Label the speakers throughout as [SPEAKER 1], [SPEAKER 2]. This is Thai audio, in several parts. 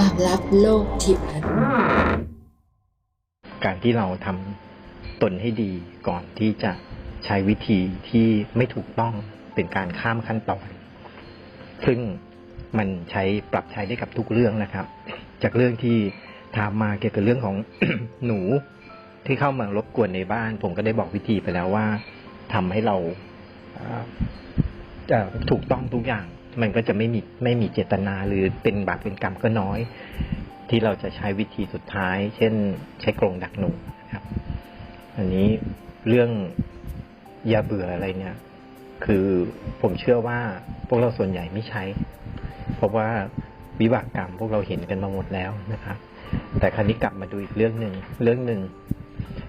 [SPEAKER 1] ความลับโลกทิพย์
[SPEAKER 2] การที่เราทำตนให้ดีก่อนที่จะใช้วิธีที่ไม่ถูกต้องเป็นการข้ามขั้นตอน ซึ่งมันใช้ปรับใช้ได้กับทุกเรื่องนะครับ จากเรื่องที่ถามมาเกี่ยวกับเรื่องของหนูที่เข้ามารบกวนในบ้าน ผมก็ได้บอกวิธีไปแล้วว่าทำให้เราถูกต้องทุกอย่าง มันก็จะไม่มีไม่มีเจตนาหรือเป็นบาปเป็นกรรมก็น้อย ที่เราจะใช้วิธีสุดท้าย เช่น ใช้กรงดักหนูนะครับ อันนี้เรื่องยาเบื่ออะไรเนี่ย คือผมเชื่อว่าพวกเราส่วนใหญ่ไม่ใช้ เพราะว่าวิบากกรรมพวกเราเห็นกันมาหมดแล้วนะครับ แต่คราวนี้กลับมาดูอีกเรื่องหนึ่งเรื่องหนึ่ง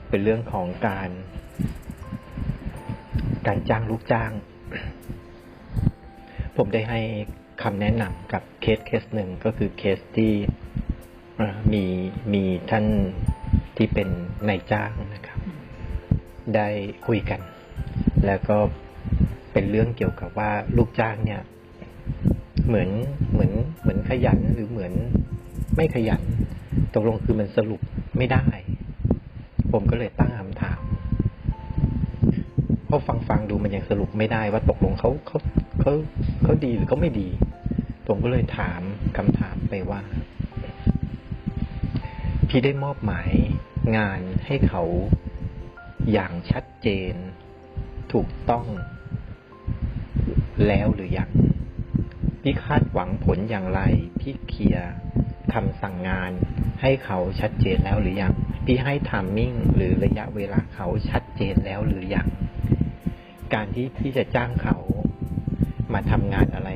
[SPEAKER 2] เป็นเรื่องของการ การจ้างลูกจ้าง ผมได้ให้คำแนะนำกับเคสเคสหนึ่งก็คือเคสที่มีมีท่านที่เป็นนายจ้างนะครับ ได้คุยกัน แล้วก็เป็นเรื่องเกี่ยวกับว่าลูกจ้างเนี่ย เหมือนเหมือนเหมือนขยันหรือเหมือนไม่ขยัน ตกลงคือมันสรุปไม่ได้ ผมก็เลยตั้งคำถาม เพราะฟังฟังดูมันยังสรุปไม่ได้ว่าตกลงเขาเขาเขาเขาดีหรือเขาไม่ดี ผมก็เลยถามคำถามไปว่า พี่ได้มอบหมายงานให้เขาอย่างชัดเจน ถูกต้องแล้วหรือยัง พี่คาดหวังผลอย่างไร พี่เคลียร์คำสั่งงานให้เขาชัดเจนแล้วหรือยัง พี่ให้ทามมิ่งหรือระยะเวลาเขาชัดเจนแล้วหรือยัง การที่พี่จะจ้างเขามาทำงานอะไร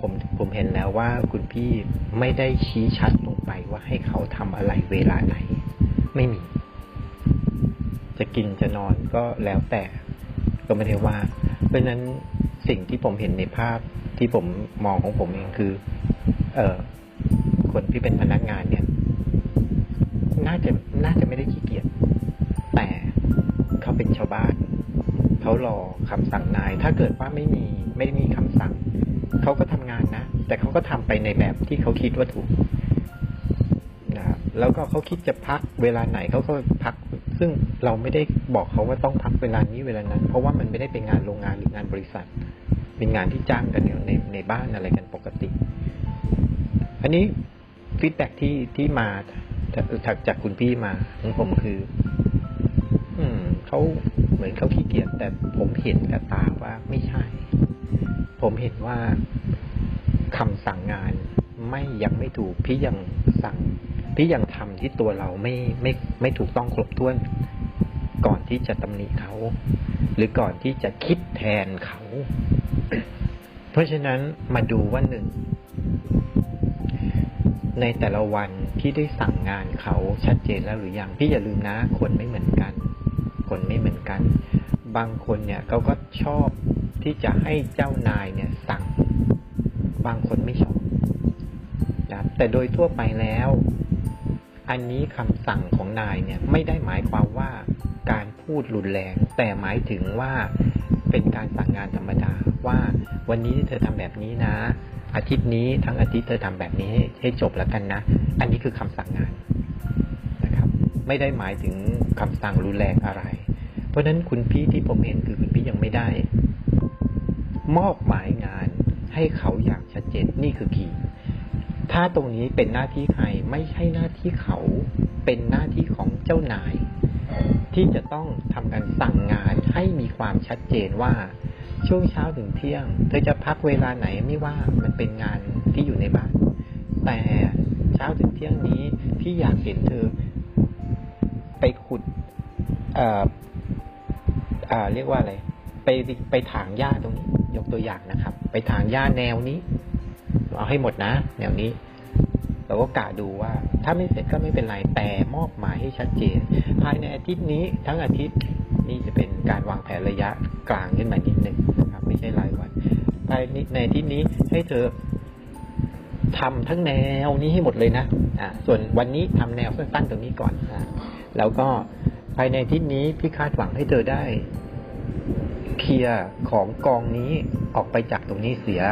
[SPEAKER 2] ผมผมเห็นแล้วว่าคุณพี่ไม่ได้ชี้ชัดลงไปว่าให้เขาทำอะไรเวลาไหน ไม่มี จะกินจะนอนก็แล้วแต่ก็ไม่ได้ว่า เพราะฉะนั้นสิ่งที่ผมเห็นในภาพที่ผมมองของผมเองคือ เออคนที่เป็นพนักงานเนี่ย น่าจะน่าจะไม่ได้ขี้เกียจแต่เขาเป็นชาวบ้าน เขารอคำสั่งนาย ถ้าเกิดว่าไม่มีไม่ได้มีคำสั่ง เขาก็ทำงานนะ แต่เขาก็ทำไปในแบบที่เขาคิดว่าถูกนะครับแล้วก็เขาคิดจะพักเวลาไหนเขาก็พัก ซึ่งเราไม่ได้บอกเขาว่าต้องพักเวลานี้เวลานั้น เพราะว่ามันไม่ได้เป็นงานโรงงานหรืองานบริษัท เป็นงานที่จ้างกันในในในบ้านอะไรกันปกติ อันนี้ฟีดแบ็ที่ที่มาจากจากคุณพี่มาของผมคือ อืมเขา เหมือนเขาขี้เกียจแต่ผมเห็นกับตาว่าไม่ใช่ ผมเห็นว่าคำสั่งงานไม่ยังไม่ถูกพี่ยังสั่งพี่ยังทำที่ตัวเราไม่ไม่ไม่ถูกต้องครบถ้วน ก่อนที่จะตำหนิเขา หรือก่อนที่จะคิดแทนเขา เพราะฉะนั้นมาดูว่าหนึ่งในแต่ละวันพี่ได้สั่งงานเขาชัดเจนแล้วหรือยังพี่อย่าลืมนะคนไม่เหมือนกัน คนไม่เหมือนกัน บางคนเนี่ยเขาก็ชอบที่จะให้เจ้านายเนี่ยสั่ง บางคนไม่ชอบนะแต่โดยทั่วไปแล้ว อันนี้คำสั่งของนายเนี่ยไม่ได้หมายความว่าการพูดรุนแรง แต่หมายถึงว่าเป็นการสั่งงานธรรมดาว่าวันนี้เธอทำแบบนี้นะ อาทิตย์นี้ทั้งอาทิตย์เธอทำแบบนี้ให้จบแล้วกันนะ อันนี้คือคำสั่งงาน ไม่ได้หมายถึงคำสั่งรุนแรงอะไร เพราะฉะนั้นคุณพี่ที่ผมเห็นคือคุณพี่ยังไม่ได้ มอบหมายงานให้เขาอย่างชัดเจนนี่คือคีย์ถ้าตรงนี้เป็นหน้าที่ใครไม่ใช่หน้าที่เขาเป็นหน้าที่ของเจ้านาย ที่จะต้องทำการสั่งงานให้มีความชัดเจนว่าช่วงเช้าถึงเที่ยง เธอจะพักเวลาไหนไม่ว่ามันเป็นงานที่อยู่ในบ้าน แต่เช้าถึงเที่ยงนี้พี่อยากเห็นเธอ ไปขุดเอ่ออ่า เรียกว่าอะไร ไปไปถางหญ้าตรงนี้ ยกตัวอย่างนะครับ ไปถางหญ้าแนวนี้ เอาให้หมดนะ แนวนี้เราก็กะดูว่า ถ้าไม่เสร็จก็ไม่เป็นไร แต่มอบหมายให้ชัดเจน ภายในอาทิตย์นี้ทั้งอาทิตย์นี่จะเป็นการวางแผนระยะกลางขึ้นมานิดหนึ่งนะครับ ไม่ใช่รายวันภายในอาทิตย์นี้ให้เธอ ทำทั้งแนวนี้ให้หมดเลยนะอ่าส่วนวันนี้ทำแนวสั้นๆตรงนี้ก่อนอ่าแล้วก็ภายในทิตย์นี้พี่คาดหวังให้เธอได้เคลียร์ของกองนี้ออกไปจากตรงนี้เสีย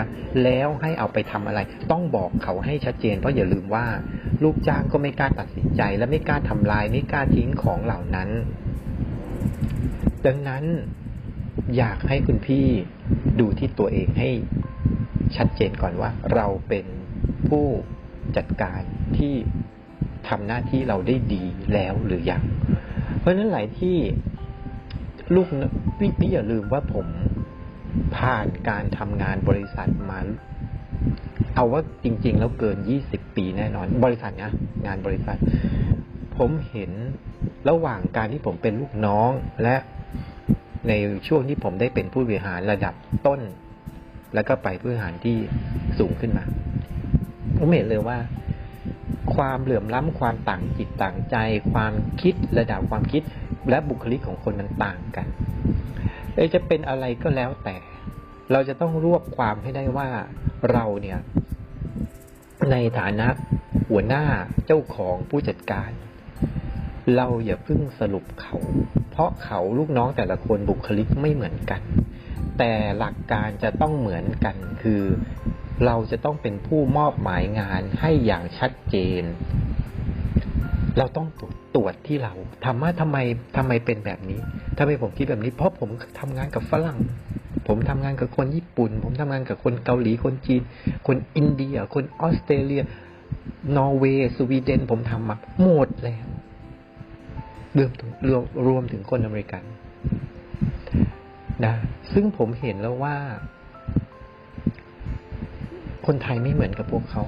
[SPEAKER 2] แล้วให้เอาไปทำอะไร ต้องบอกเขาให้ชัดเจน เพราะอย่าลืมว่า ลูกจ้างก็ไม่กล้าตัดสินใจ และไม่กล้าทำลายไม่กล้าทิ้งของเหล่านั้น ดังนั้นอยากให้คุณพี่ดูที่ตัวเองให้ชัดเจนก่อนว่า เราเป็น ผู้จัดการที่ทำหน้าที่เราได้ดีแล้วหรือยัง เพราะฉะนั้นหลายที่ลูกนะพี่พี่อย่าลืมว่าผมผ่านการทำงานบริษัทมาเอาว่าจริง ๆ แล้วเกินยี่สิบปีแน่นอน บริษัทนะงานบริษัท ผมเห็นระหว่างการที่ผมเป็นลูกน้องและในช่วงที่ผมได้เป็นผู้บริหารระดับต้น แล้วก็ไปผู้บริหารที่สูงขึ้นมา ผมเห็นเลยว่า ความเหลื่อมล้ำความต่างจิตต่างใจ ความคิดระดับความคิดและบุคลิกของคนมันต่างกันเลยจะเป็นอะไรก็แล้วแต่ เราจะต้องรวบความให้ได้ว่าเราเนี่ย ในฐานะหัวหน้าเจ้าของผู้จัดการ เราอย่าเพิ่งสรุปเขา เพราะเขาลูกน้องแต่ละคนบุคลิกไม่เหมือนกัน แต่หลักการจะต้องเหมือนกันคือ เราจะต้องเป็นผู้มอบหมายงานให้อย่างชัดเจน เราต้องตรวจที่เราถามว่าทำไมทำไมเป็นแบบนี้ทำไมผมคิดแบบนี้ เพราะผมทำงานกับฝรั่ง ผมทำงานกับคนญี่ปุ่น ผมทำงานกับคนเกาหลี คนจีน คนอินเดีย คนออสเตรเลีย นอร์เวย์ สวีเดน ผมทำมาหมดแล้วรวมถึงรวมรวมถึงคนอเมริกันนะ ซึ่งผมเห็นแล้วว่า คนไทยไม่เหมือนกับพวกเขา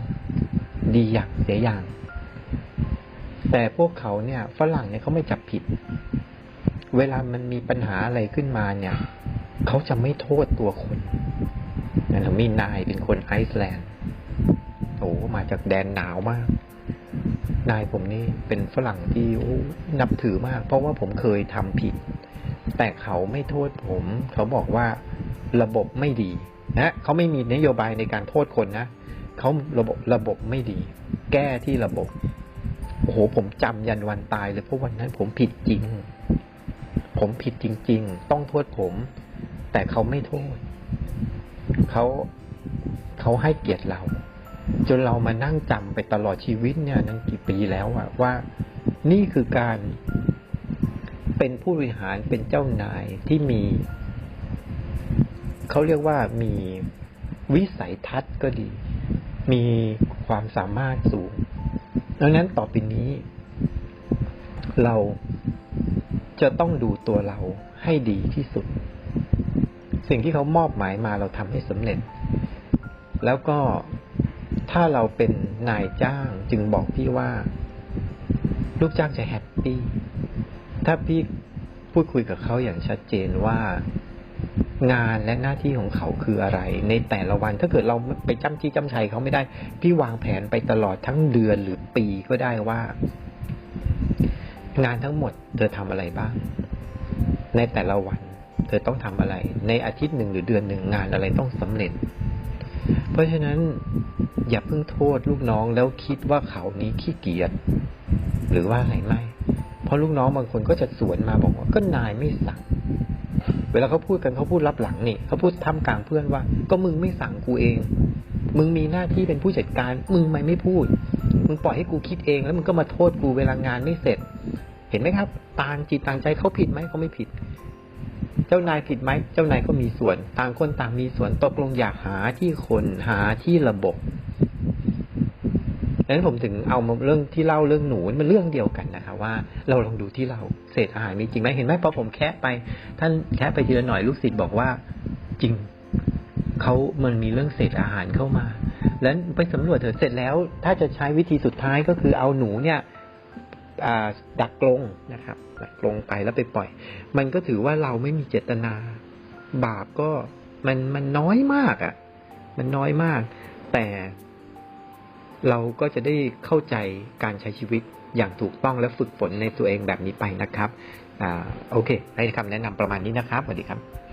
[SPEAKER 2] ดีอย่างเสียอย่าง แต่พวกเขาเนี่ยฝรั่งเนี่ยเขาไม่จับผิด เวลามันมีปัญหาอะไรขึ้นมาเนี่ย เขาจะไม่โทษตัวคนนั่นมีนายเป็นคนไอซ์แลนด์โอ้มาจากแดนหนาวมาก นายผมนี่เป็นฝรั่งที่นับถือมาก เพราะว่าผมเคยทำผิด แต่เขาไม่โทษผม เขาบอกว่าระบบไม่ดี นะเขาไม่มีนโยบายในการโทษคนนะเขาระบบระบบไม่ดี แก้ที่ระบบโอ้โหผมจำยันวันตายเลยเพราะวันนั้นผมผิดจริง ผมผิดจริง ๆ ต้องโทษผม แต่เขาไม่โทษเขาเขาให้เกียรติเรา จนเรามานั่งจำไปตลอดชีวิตเนี่ยนั่นกี่ปีแล้วอะว่านี่คือการเป็นผู้บริหารเป็นเจ้านายที่มี เขาเรียกว่ามีวิสัยทัศน์ก็ดี มีความสามารถสูง ดังนั้นต่อไปนี้ เราจะต้องดูตัวเราให้ดีที่สุด สิ่งที่เขามอบหมายมาเราทำให้สำเร็จ แล้วก็ถ้าเราเป็นนายจ้างจึงบอกพี่ว่า ลูกจ้างจะแฮปปี้ ถ้าพี่พูดคุยกับเขาอย่างชัดเจนว่า งานและหน้าที่ของเขาคืออะไร ในแต่ละวันถ้าเกิดเราไปจำจี้จำชัยเขาไม่ได้ พี่วางแผนไปตลอดทั้งเดือนหรือปีก็ได้ว่า งานทั้งหมดเธอทำอะไรบ้าง ในแต่ละวัน เธอต้องทำอะไร ในอาทิตย์หนึ่งหรือเดือนหนึ่งงานอะไรต้องสำเร็จ เพราะฉะนั้นอย่าเพิ่งโทษลูกน้องแล้วคิดว่าเขานี้ขี้เกียจหรือว่าอะไรไม่ เพราะลูกน้องบางคนก็จะสวนมาบอกว่าก็นายไม่สั่ง เวลาเขาพูดกันเขาพูดรับหลังนี่เขาพูดทำกลางเพื่อนว่า ก็มึงไม่สั่งกูเอง มึงมีหน้าที่เป็นผู้จัดการ มึงไม่ไม่พูด มึงปล่อยให้กูคิดเองแล้วมึงก็มาโทษกูเวลางานไม่เสร็จ เห็นไหมครับ ต่างจิตต่างใจเขาผิดไหมเขาไม่ผิด เจ้านายผิดไหมเจ้านายก็มีส่วน ต่างคนต่างมีส่วนตกลงอยากหาที่คนหาที่ระบบ ดังนั้นผมถึงเอามาเรื่องที่เล่าเรื่องหนูมันเรื่องเดียวกันนะคะว่าเราลองดูที่เราเศษอาหารมีจริงไหมเห็นไหมพอผมแคะไป ท่านแคะไปทีละหน่อยลูกศิษย์บอกว่าจริงเขามันมีเรื่องเศษอาหารเข้ามา แล้วไปสำรวจเถอะเสร็จแล้ว ถ้าจะใช้วิธีสุดท้ายก็คือเอาหนูเนี่ยดักกรงนะครับดักกรงไปแล้วไปปล่อย มันก็ถือว่าเราไม่มีเจตนา บาปก็มันมันน้อยมากอะ่ะ มันน้อยมาก แต่ เราก็จะได้เข้าใจการใช้ชีวิตอย่างถูกต้องและฝึกฝนในตัวเองแบบนี้ไปนะครับ อ่า โอเค ให้คำแนะนำประมาณนี้นะครับ สวัสดีครับ